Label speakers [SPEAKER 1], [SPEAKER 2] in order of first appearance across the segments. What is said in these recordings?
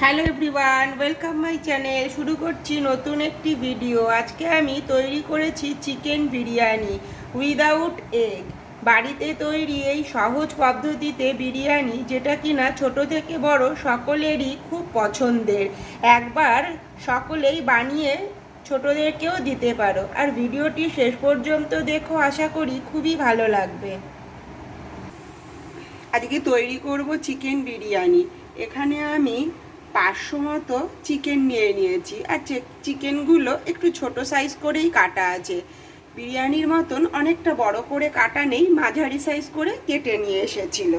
[SPEAKER 1] Hello everyone, welcome my channel. শুরু করছি নতুন একটি ভিডিও। আজকে আমি তৈরি করেছি চিকেন বিরিয়ানি উইদাউট এগ। বাড়িতে তৈরি এই সহজ পদ্ধতিতে বিরিয়ানি, যেটা কিনা ছোট থেকে বড় সকলেরই খুব পছন্দের। একবার সকলেই বানিয়ে ছোটদেরকেও দিতে পারো। আর ভিডিওটি শেষ পর্যন্ত দেখো, আশা করি খুবই ভালো লাগবে। আজকে তৈরি করব চিকেন বিরিয়ানি। এখানে আমি পাঁচশো মতো চিকেন নিয়ে নিয়েছি। আর চিকেনগুলো একটু ছোট সাইজ করেই কাটা আছে। বিরিয়ানির মতন অনেকটা বড় করে কাটা নেই, মাঝারি সাইজ করে কেটে নিয়ে এসেছিল।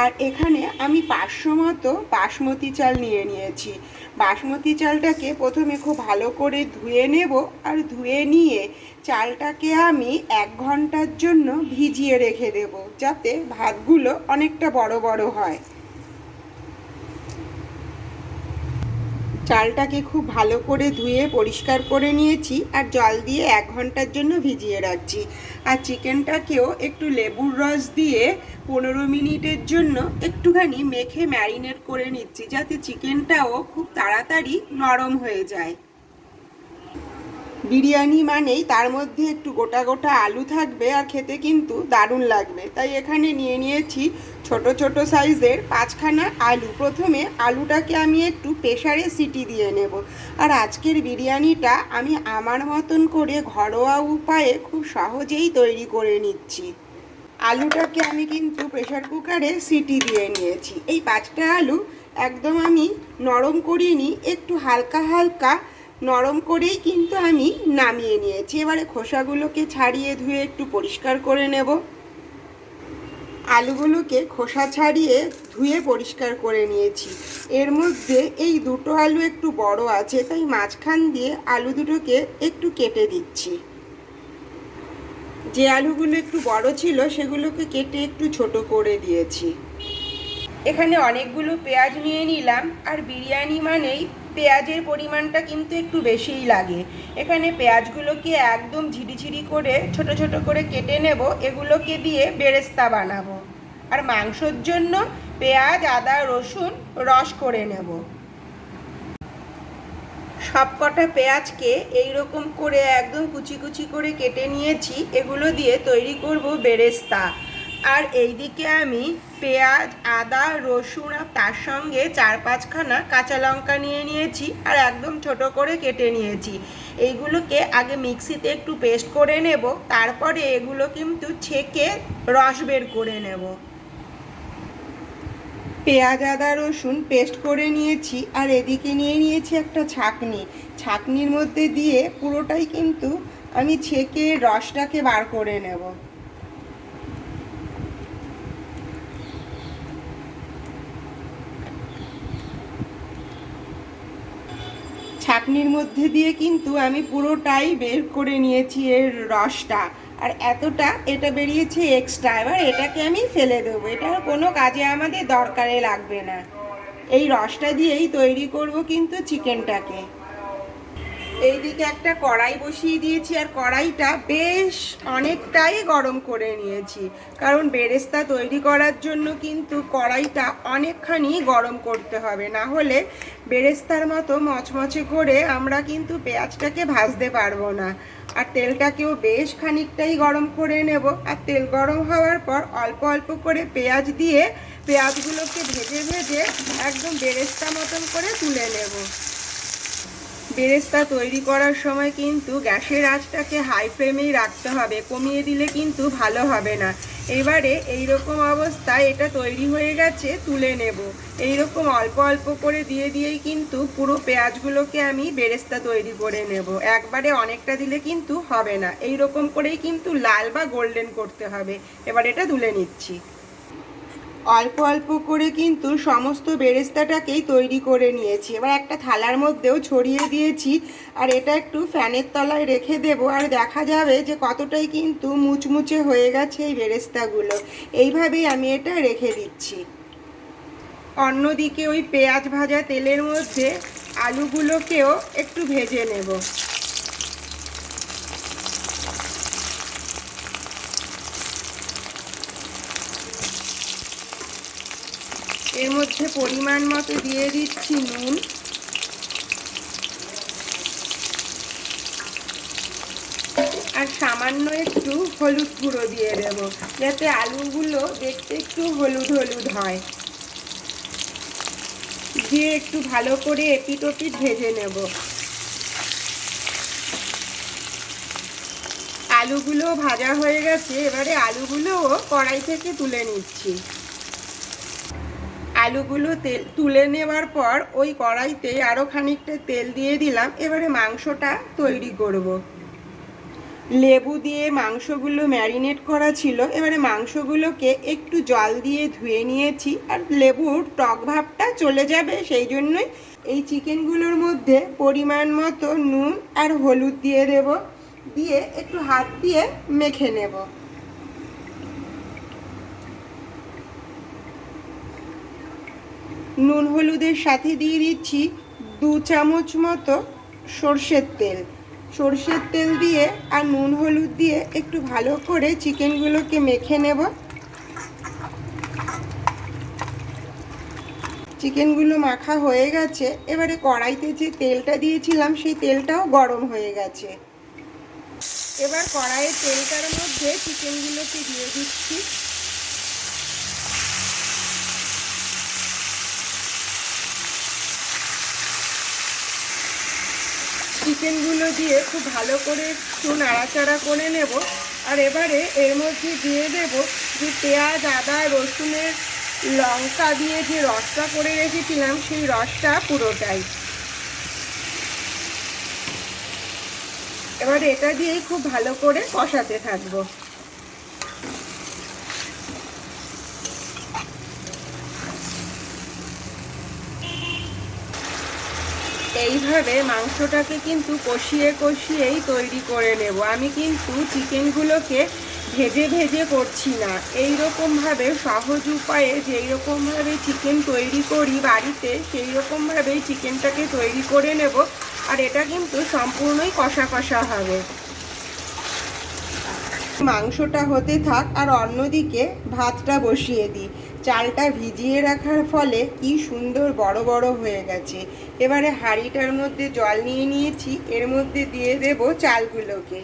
[SPEAKER 1] আর এখানে আমি পাঁচশো মতো বাসমতি চাল নিয়ে নিয়েছি। বাসমতি চালটাকে প্রথমে খুব ভালো করে ধুয়ে নেব আর ধুয়ে নিয়ে চালটাকে আমি এক ঘণ্টার জন্য ভিজিয়ে রেখে দেব, যাতে ভাতগুলো অনেকটা বড় বড় হয়। চালটাকে খুব ভালো করে ধুয়ে পরিষ্কার করে নিয়েছি আর জল দিয়ে এক ঘণ্টার জন্য ভিজিয়ে রাখছি। আর চিকেনটাকেও একটু লেবুর রস দিয়ে পনেরো মিনিটের জন্য একটুখানি মেখে ম্যারিনেট করে নিচ্ছি যাতে চিকেনটাও খুব তাড়াতাড়ি নরম হয়ে যায়। বিরিয়ানি মানেই তার মধ্যে একটু গোটা গোটা আলু থাকবে আর খেতে কিন্তু দারুণ লাগবে। তাই এখানে নিয়ে নিয়েছি ছোট ছোট সাইজের পাঁচখানা আলু। প্রথমে আলুটাকে আমি একটু প্রেশারে সিটি দিয়ে নেব। আর আজকের বিরিয়ানিটা আমি আমার মতন করে ঘরোয়া উপায়ে খুব সহজেই তৈরি করে নিচ্ছি। আলুটাকে আমি কিন্তু প্রেশার কুকারে সিটি দিয়ে নিয়েছি। এই পাঁচটা আলু একদম আমি নরম করিনি, একটু হালকা হালকা নরম করেই কিন্তু আমি নামিয়ে নিয়েছি। এবারে খোসাগুলোকে ছাড়িয়ে ধুয়ে একটু পরিষ্কার করে নেব। আলুগুলোকে খোসা ছাড়িয়ে ধুয়ে পরিষ্কার করে নিয়েছি। এর মধ্যে এই দুটো আলু একটু বড় আছে, তাই মাঝখান দিয়ে আলু দুটোকে একটু কেটে দিচ্ছি। যে আলুগুলো একটু বড় ছিল, সেগুলোকে কেটে একটু ছোট করে দিয়েছি। এখানে অনেকগুলো পেঁয়াজ নিয়ে নিলাম, আর বিরিয়ানি মানেই পেঁয়াজের পরিমাণটা কিন্তু একটু বেশিই লাগে। এখানে পেঁয়াজগুলোকে একদম ঝিরিঝিরি করে, ছোট ছোট করে কেটে নেব। এগুলোকে দিয়ে বেরেস্তা বানাবো। আর মাংসর জন্য পেঁয়াজ, আদা, রসুন রস করে নেব। সবকটা পেঁয়াজকে এই রকম করে একদম কুচি কুচি করে কেটে নিয়েছি। এগুলো দিয়ে তৈরি করব বেরেস্তা। আর এইদিকে আমি পেঁয়াজ, আদা, রসুন আর তার সঙ্গে চার পাঁচখানা কাঁচা লঙ্কা নিয়ে নিয়েছি আর একদম ছোট করে কেটে নিয়েছি। এইগুলোকে আগে মিক্সিতে একটু পেস্ট করে নেব, তারপরে এগুলো কিন্তু ছেঁকে রস বের করে নেব। পেঁয়াজ, আদা, রসুন পেস্ট করে নিয়েছি আর এদিকে নিয়ে নিয়েছি একটা ছাকনি। ছাকনির মধ্যে দিয়ে পুরোটাই কিন্তু আমি ছেঁকে রসটাকে বার করে নেব। ছাকনির মধ্যে দিয়ে কিন্তু আমি পুরোটাই বের করে নিয়েছি এর রসটা। আর এতটা এটা বেরিয়েছে এক্সট্রা এবার এটাকে আমি ফেলে দেবো। এটা কোনো কাজে আমাদের দরকারে লাগবে না। এই রসটা দিয়েই তৈরি করব কিন্তু চিকেনটাকে এইদিকে একটা কড়াই বসিয়ে দিয়েছি আর কড়াইটা বেশ অনেকটাই গরম করে নিয়েছি। কারণ বেরেস্তা তৈরি করার জন্য কিন্তু কড়াইটা অনেকখানি গরম করতে হবে। না হলে বেরেস্তার মতো মচমচে করে আমরা কিন্তু পেঁয়াজটাকে ভাজতে পারব না। আর তেলটাকেও বেশ খানিকটাই গরম করে নেব। আর তেল গরম হওয়ার পর অল্প অল্প করে পেঁয়াজ দিয়ে পেঁয়াজগুলোকে ভেজে ভেজে একদম বেরেস্তা মতন করে তুলে নেব। বেরেস্তা তৈরি করার সময় কিন্তু গ্যাসের আঁচটাকে হাই ফ্লেমেই রাখতে হবে, কমিয়ে দিলে কিন্তু ভালো হবে না। এবারে এই রকম অবস্থায় এটা তৈরি হয়ে গেছে, তুলে নেব। এই রকম অল্প অল্প করে দিয়ে দিয়েই কিন্তু পুরো পেঁয়াজগুলোকে আমি বেরেস্তা তৈরি করে নেব। একবারে অনেকটা দিলে কিন্তু হবে না। এই রকম করেই কিন্তু লাল বা গোল্ডেন করতে হবে। এবার এটা তুলে নিচ্ছি। অল্প অল্প করে কিন্তু সমস্ত বেরেস্তাটাকেই তৈরি করে নিয়েছি। এবার একটা থালার মধ্যেও ছড়িয়ে দিয়েছি আর এটা একটু ফ্যানের তলায় রেখে দেব আর দেখা যাবে যে কতটাই কিন্তু মুচমুচে হয়ে গেছে এই বেরেস্তাগুলো। এইভাবেই আমি এটা রেখে দিচ্ছি। অন্যদিকে ওই পেঁয়াজ ভাজা তেলের মধ্যে আলুগুলোকেও একটু ভেজে নেব। এর মধ্যে পরিমাণ মতো দিয়ে দিচ্ছি নুন। আর সামান্য একটু হলুদ গুঁড়ো দিয়ে দেব, যাতে আলুগুলো দেখতে একটু হলুদ হলুদ হয়। দিয়ে একটু ভালো করে এপিট ওপিট ভেজে নেব। আলুগুলো ভাজা হয়ে গেছে, এবারে আলুগুলোও কড়াই থেকে তুলে নিচ্ছি। আলুগুলো তেল, তুলে নেওয়ার পর ওই কড়াইতে আরও খানিকটা তেল দিয়ে দিলাম। এবারে মাংসটা তৈরি করব। লেবু দিয়ে মাংসগুলো ম্যারিনেট করা ছিল। এবারে মাংসগুলোকে একটু জল দিয়ে ধুয়ে নিয়েছি। আর লেবুর টক ভাবটা চলে যাবে, সেই জন্যই এই চিকেনগুলোর মধ্যে পরিমাণ মতো নুন আর হলুদ দিয়ে দেব। দিয়ে একটু হাত দিয়ে মেখে নেব। নুন হলুদের সাথে দিয়ে দিচ্ছি দু চামচ মতো সর্ষের তেল। সর্ষের তেল দিয়ে আর নুন হলুদ দিয়ে একটু ভালো করে চিকেনগুলোকে মেখে নেব। চিকেনগুলো মাখা হয়ে গেছে। এবারে কড়াইতে যে তেলটা দিয়েছিলাম, সেই তেলটাও গরম হয়ে গেছে। এবার কড়াইয়ের তেলটার মধ্যে চিকেনগুলোকে দিয়ে দিচ্ছি। চিকেনগুলো দিয়ে খুব ভালো করে একটু নাড়াচাড়া করে নেব। আর এবারে এর মধ্যে দিয়ে দেব যে পেঁয়াজ, আদা, রসুনের লঙ্কা দিয়ে যে রসটা করে রেখেছিলাম, সেই রসটা পুরোটাই। এবার এটা দিয়েই খুব ভালো করে কষাতে থাকব। এইভাবে মাংসটাকে কিন্তু কষিয়ে কষিয়েই তৈরি করে নেব। আমি কিন্তু চিকেনগুলোকে ভেজে ভেজে করছি না। এই রকমভাবে সহজ উপায়ে যেই রকমভাবে চিকেন তৈরি করি বাড়িতে সেই রকমভাবেই চিকেনটাকে তৈরি করে নেব আর এটা কিন্তু সম্পূর্ণই কষা কষা হবে। মাংসটা হতে থাক আর অন্যদিকে ভাতটা বসিয়ে দিই। চালটা ভিজিয়ে রাখার ফলে কি সুন্দর বড় বড় হয়ে গেছে। এবারে হাঁড়িটার মধ্যে জল নিয়ে নিয়েছি, এর মধ্যে দিয়ে দেব চালগুলোকে।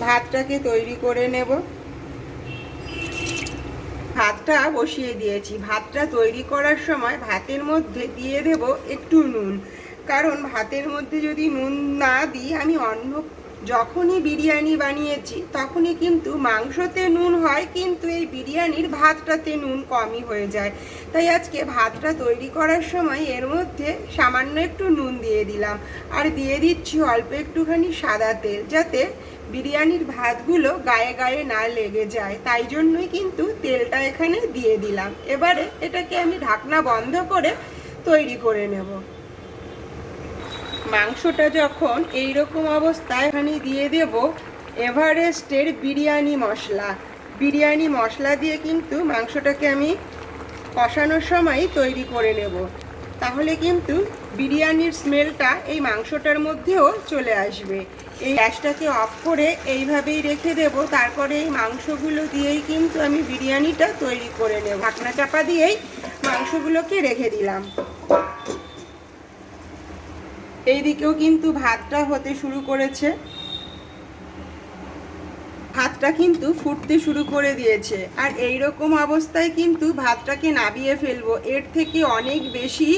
[SPEAKER 1] ভাতটাকে তৈরি করে নেব। ভাতটা বসিয়ে দিয়েছি। ভাতটা তৈরি করার সময় ভাতের মধ্যে দিয়ে দেব একটু নুন। কারণ ভাতের মধ্যে যদি নুন না দিই, আমি অন্য যখনই বিরিয়ানি বানিয়েছি, তখনই কিন্তু মাংসতে নুন হয়, কিন্তু এই বিরিয়ানির ভাতটাতে নুন কমই হয়ে যায়। তাই আজকে ভাতটা তৈরি করার সময় এর মধ্যে সামান্য একটু নুন দিয়ে দিলাম। আর দিয়ে দিচ্ছি অল্প একটুখানি সাদা তেল, যাতে বিরিয়ানির ভাতগুলো গায়ে গায়ে না লেগে যায়। তাই জন্যই কিন্তু তেলটা এখানে দিয়ে দিলাম। এবারে এটাকে আমি ঢাকনা বন্ধ করে তৈরি করে নেব। মাংসটা যখন এই রকম অবস্থায় এখানে দিয়ে দেব, এভারেস্টের বিরিয়ানি মশলা। বিরিয়ানি মশলা দিয়ে কিন্তু মাংসটাকে আমি কষানোর সময় তৈরি করে নেব। তাহলে কিন্তু বিরিয়ানির স্মেলটা এই মাংসটার মধ্যেও চলে আসবে। এই গ্যাসটাকে অফ করে এইভাবেই রেখে দেব। তারপরে এই মাংসগুলো দিয়েই কিন্তু আমি বিরিয়ানিটা তৈরি করে নেব। ঢাকনা চাপা দিয়েই মাংসগুলোকে রেখে দিলাম। এই দিকেও কিন্তু ভাতটা হতে শুরু করেছে। ভাতটা কিন্তু ফুটতে শুরু করে দিয়েছে। আর এই রকম অবস্থায় কিন্তু ভাতটাকে নাবিয়ে ফেলব। এর থেকে অনেক বেশি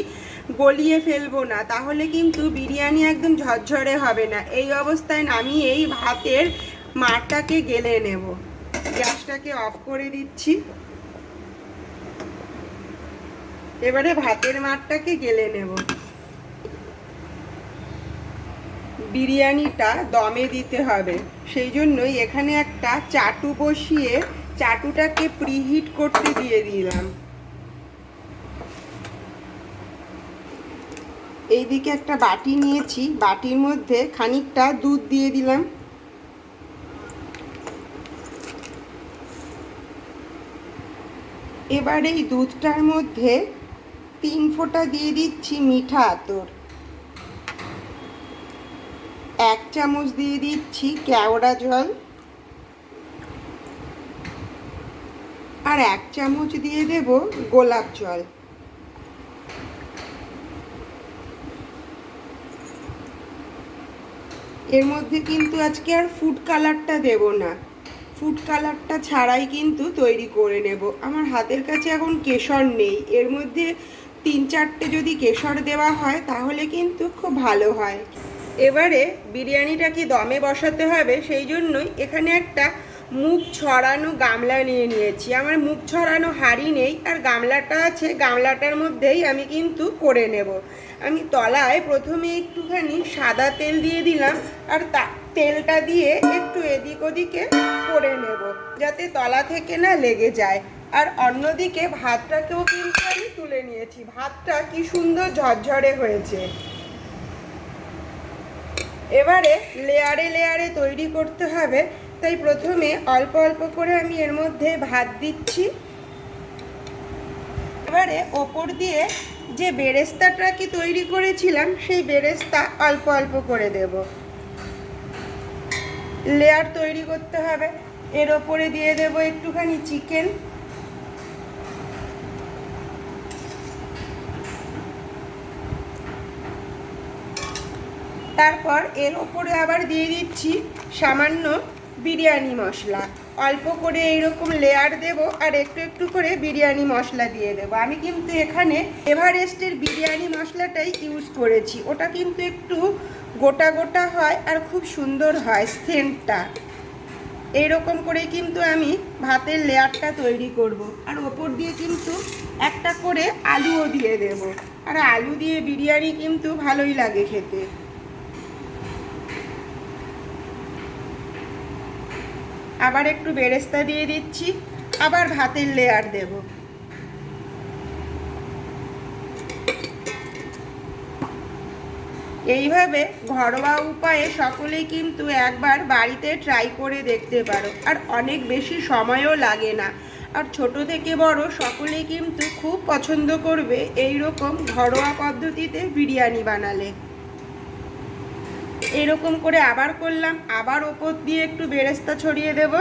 [SPEAKER 1] গলিয়ে ফেলব না। তাহলে কিন্তু বিরিয়ানি একদম ঝরঝরে হবে না। এই অবস্থায় নামিয়ে এই ভাতের মারটাকে গেলে নেব। গ্যাসটাকে অফ করে দিচ্ছি। এবারে ভাতের মারটাকে গেলে নেব। বিরিয়ানিটা দমে দিতে হবে। সেই জন্যই এখানে একটা চাটু বসিয়ে চাটুটাকে প্রিহিট করতে দিয়ে দিলাম। এইদিকে একটা বাটি নিয়েছি। বাটির মধ্যে খানিকটা দুধ দিয়ে দিলাম। এবার এই দুধটার মধ্যে তিন ফোঁটা দিয়ে দিচ্ছি মিঠা আতর। এক চামচ দিয়ে দিচ্ছি কেওড়া জল। আর এক চামচ দিয়ে দেব গোলাপ জল। এর মধ্যে কিন্তু আজকে আর ফুড কালারটা দেব না। ফুড কালারটা ছাড়াই কিন্তু তৈরি করে নেব। আমার হাতের কাছে এখন কেশর নেই। এর মধ্যে তিন চারটে যদি কেশর দেওয়া হয়, তাহলে কিন্তু খুব ভালো হয়। এবারে বিরিয়ানিটাকে দমে বসাতে হবে? সেই জন্যই এখানে একটা মুখ ছড়ানো গামলা নিয়ে নিয়েছি। আমার মুখ ছড়ানো হাঁড়ি নেই আর গামলাটা আছে, গামলাটার মধ্যেই আমি কিন্তু করে নেব। আমি তলায় প্রথমে একটুখানি সাদা তেল দিয়ে দিলাম আর তা, তেলটা দিয়ে একটু এদিক ওদিকে করে নেব যাতে তলা থেকে না লেগে যায়। আর অন্যদিকে ভাতটাকেও কিন্তু আমি তুলে নিয়েছি। ভাতটা কি সুন্দর ঝরঝরে হয়েছে। এবারে লেয়ারে লেয়ারে তৈরি করতে হবে। তাই প্রথমে অল্প অল্প করে আমি এর মধ্যে ভাত দিচ্ছি। এবারে ওপর দিয়ে যে বেরেস্তাটা কি তৈরি করেছিলাম, সেই বেরেস্তা অল্প অল্প করে দেব। লেয়ার তৈরি করতে হবে। এর ওপরে দিয়ে দেব একটুখানি চিকেন। তারপর এর ওপরে আবার দিয়ে দিচ্ছি সামান্য বিরিয়ানি মশলা। অল্প করে এইরকম লেয়ার দেব আর একটু একটু করে বিরিয়ানি মশলা দিয়ে দেব। আমি কিন্তু এখানে এভারেস্টের বিরিয়ানি মশলাটাই ইউজ করেছি। ওটা কিন্তু একটু গোটা গোটা হয় আর খুব সুন্দর হয় সেন্টটা এইরকম করে কিন্তু আমি ভাতের লেয়ারটা তৈরি করব। আর ওপর দিয়ে কিন্তু একটা করে আলুও দিয়ে দেব। আর আলু দিয়ে বিরিয়ানি কিন্তু ভালোই লাগে খেতে। আবার একটু বেরেস্তা দিয়ে দিচ্ছি, আবার ভাতের লেয়ার দেব। এইভাবে ঘরোয়া উপায়ে সকলেই কিন্তু একবার বাড়িতে ট্রাই করে দেখতে পারো, আর অনেক বেশি সময়ও লাগে না। আর ছোট থেকে বড় সকলেই কিন্তু খুব পছন্দ করবে এই রকম ঘরোয়া পদ্ধতিতে বিরিয়ানি বানালে। এরকম করে আবার করলাম, আবার ওপর দিয়ে একটু বেরেস্তা ছড়িয়ে দেব।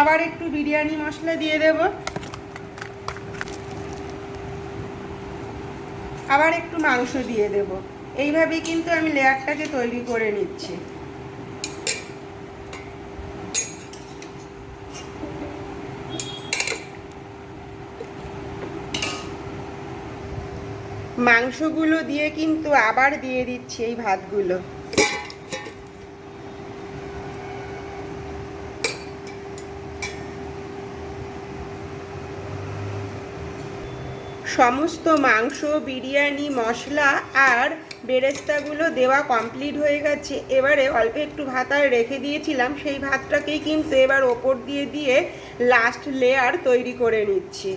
[SPEAKER 1] আবার একটু বিরিয়ানি মশলা দিয়ে দেব। আবার একটু মাংস দিয়ে দেব। এইভাবেই কিন্তু আমি লেয়ারটাকে তৈরি করে নিচ্ছি। মাংসগুলো দিয়ে কিন্তু আবার দিয়ে দিচ্ছি এই ভাতগুলো। সমস্ত মাংস, বিরিয়ানি, মশলা আর বেরেস্তাগুলো দেওয়া কমপ্লিট হয়ে গেছে। এবারে অল্প একটু ভাত আর রেখে দিয়েছিলাম, সেই ভাতটাকেই কিন্তু এবার ওপর দিয়ে দিয়ে লাস্ট লেয়ার তৈরি করে নিচ্ছি।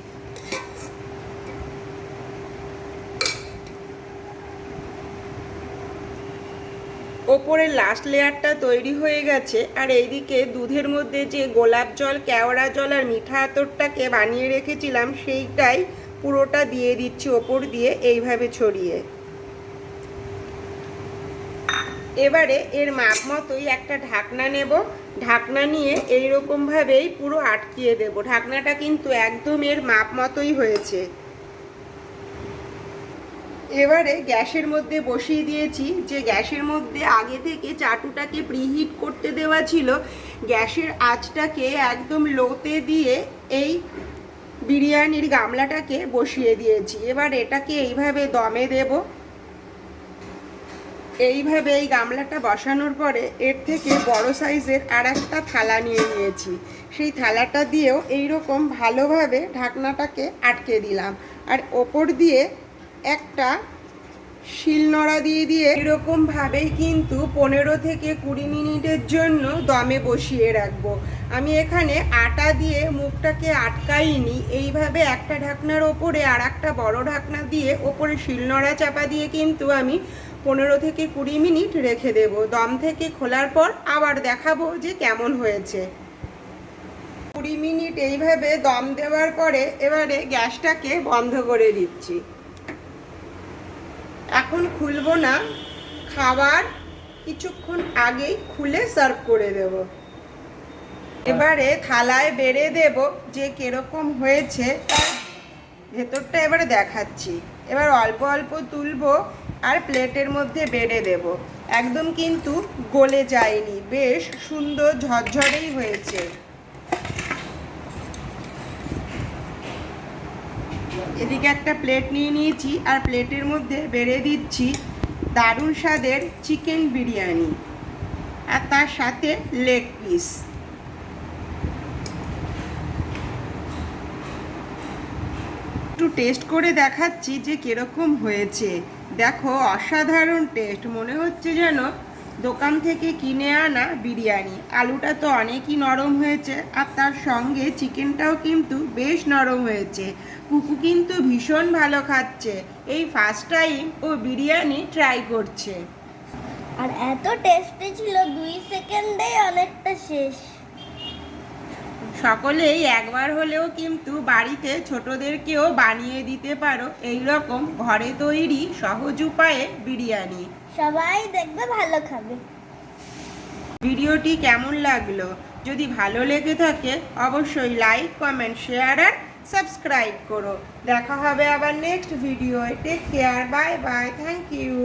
[SPEAKER 1] ওপরের লাস্ট লেয়ারটা তৈরি হয়ে গেছে আর এইদিকে দুধের মধ্যে যে গোলাপ জল, কেওড়া জল আর মিঠা আতরটাকে বানিয়ে রেখেছিলাম, সেইটাই পুরোটা দিয়ে দিচ্ছি ওপর দিয়ে এইভাবে ছড়িয়ে। এবারে এর মাপ মতোই একটা ঢাকনা নেব। ঢাকনা নিয়ে এইরকমভাবেই পুরো আটকিয়ে দেব। ঢাকনাটা কিন্তু একদম এর মাপ মতোই হয়েছে। এবারে গ্যাসের মধ্যে বসিয়ে দিয়েছি। যে গ্যাসের মধ্যে আগে থেকে চাটুটাকে প্রিহিট করতে দেওয়া ছিল, গ্যাসের আঁচটাকে একদম লোতে দিয়ে এই বিরিয়ানির গামলাটাকে বসিয়ে দিয়েছি। এবার এটাকে এইভাবে দমে দেব। এইভাবে এই গামলাটা বসানোর পরে এর থেকে বড় সাইজের আর একটা থালা নিয়ে নিয়েছি। সেই থালাটা দিয়েও এইরকম ভালোভাবে ঢাকনাটাকে আটকে দিলাম। আর ওপর দিয়ে একটা শিলনোড়া দিয়ে দিয়ে এরকমভাবেই কিন্তু পনেরো থেকে কুড়ি মিনিটের জন্য দমে বসিয়ে রাখব। আমি এখানে আটা দিয়ে মুখটাকে আটকাইনি। এইভাবে একটা ঢাকনার ওপরে আর একটা বড়ো ঢাকনা দিয়ে ওপরে শিলনোড়া চাপা দিয়ে কিন্তু আমি পনেরো থেকে কুড়ি মিনিট রেখে দেব। দম থেকে খোলার পর আবার দেখাবো যে কেমন হয়েছে। কুড়ি মিনিট এইভাবে দম দেওয়ার পরে এবারে গ্যাসটাকে বন্ধ করে দিচ্ছি। এখন খুলবো না। খাবার কিছুক্ষণ আগেই খুলে সার্ভ করে দেবো। এবারে থালায় বেড়ে দেব যে কীরকম হয়েছে, তার ভেতরটা এবারে দেখাচ্ছি। এবার অল্প অল্প তুলবো আর প্লেটের মধ্যে বেড়ে দেব। একদম কিন্তু গলে যায়নি। বেশ সুন্দর ঝরঝরেই হয়েছে। এদিকে একটা প্লেট নিয়ে নিয়েছি আর প্লেটের মধ্যে বেড়ে দিচ্ছি দারুণ স্বাদের চিকেন বিরিয়ানি আর তার সাথে লেগ পিস একটু টেস্ট করে দেখাচ্ছি যে কীরকম হয়েছে। দেখো, অসাধারণ টেস্ট মনে হচ্ছে যেন দোকান থেকে কিনে আনা বিরিয়ানি। আলুটা তো অনেকই নরম হয়েছে, আর তার সঙ্গে চিকেনটাও কিন্তু বেশ নরম হয়েছে। কুকু কিন্তু ভীষণ ভালো খাচ্ছে। এই ফার্স্ট টাইম ও বিরিয়ানি ট্রাই করছে।
[SPEAKER 2] আর এত টেস্টি ছিল, দুই সেকেন্ডেই অনেকটা শেষ।
[SPEAKER 1] সকলেই একবার হলেও কিন্তু বাড়িতে ছোটদেরকেও বানিয়ে দিতে পারো। এই রকম ঘরে তৈরি সহজ উপায়ে বিরিয়ানি।
[SPEAKER 2] সবাই দেখবে ভালো খাবে।
[SPEAKER 1] ভিডিওটি কেমন লাগল? যদি ভালো লেগে থাকে অবশ্যই লাইক কমেন্ট শেয়ার আর সাবস্ক্রাইব করো। দেখা হবে আবার next video take care bye bye thank you